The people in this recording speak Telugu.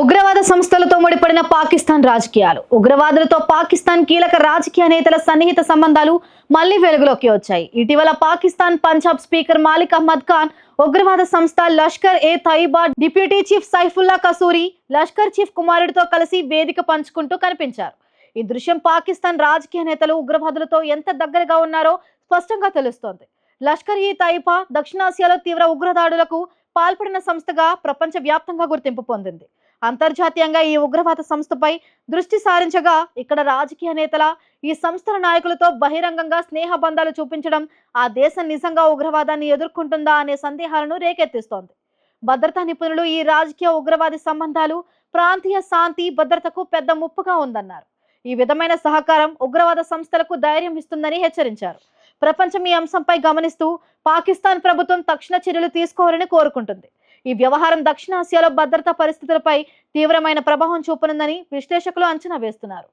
ఉగ్రవాద సంస్థలతో ముడిపడిన పాకిస్తాన్ రాజకీయాలు. ఉగ్రవాదులతో పాకిస్తాన్ కీలక రాజకీయ నేతల సన్నిహిత సంబంధాలు మళ్ళీ వెలుగులోకి వచ్చాయి. ఇటీవల పాకిస్తాన్ పంజాబ్ స్పీకర్ మాలిక్ అహ్మద్ ఖాన్ ఉగ్రవాద సంస్థ Lashkar e Taiba deputy chief Saifullah Kasuri Lashkar chief కుమారుడితో కలిసి వేదిక పంచుకుంటూ కనిపించారు. ఈ దృశ్యం పాకిస్తాన్ రాజకీయ నేతలు ఉగ్రవాదులతో ఎంత దగ్గరగా ఉన్నారో స్పష్టంగా తెలుస్తోంది. లష్కర్ ఈ తైబా దక్షిణాసియాలో తీవ్ర ఉగ్రదాడులకు పాల్పడిన సంస్థగా ప్రపంచ వ్యాప్తంగా గుర్తింపు పొందింది. అంతర్జాతీయంగా ఈ ఉగ్రవాద సంస్థపై దృష్టి సారించగా ఇక్కడ రాజకీయ నేతల ఈ సంస్థల నాయకులతో బహిరంగంగా స్నేహ బంధాలు చూపించడం ఆ దేశం నిజంగా ఉగ్రవాదాన్ని ఎదుర్కొంటుందా అనే సందేహాలను రేకెత్తిస్తోంది. భద్రతా నిపుణులు ఈ రాజకీయ ఉగ్రవాది సంబంధాలు ప్రాంతీయ శాంతి భద్రతకు పెద్ద ముప్పుగా ఉందన్నారు. ఈ విధమైన సహకారం ఉగ్రవాద సంస్థలకు ధైర్యం ఇస్తుందని హెచ్చరించారు. ప్రపంచం ఈ అంశంపై గమనిస్తూ పాకిస్తాన్ ప్రభుత్వం తక్షణ చర్యలు తీసుకోవాలని కోరుకుంటుంది. ఈ వ్యవహారం దక్షిణాసియాలో భద్రతా పరిస్థితులపై తీవ్రమైన ప్రభావం చూపనుందని విశ్లేషకులు అంచనా వేస్తున్నారు.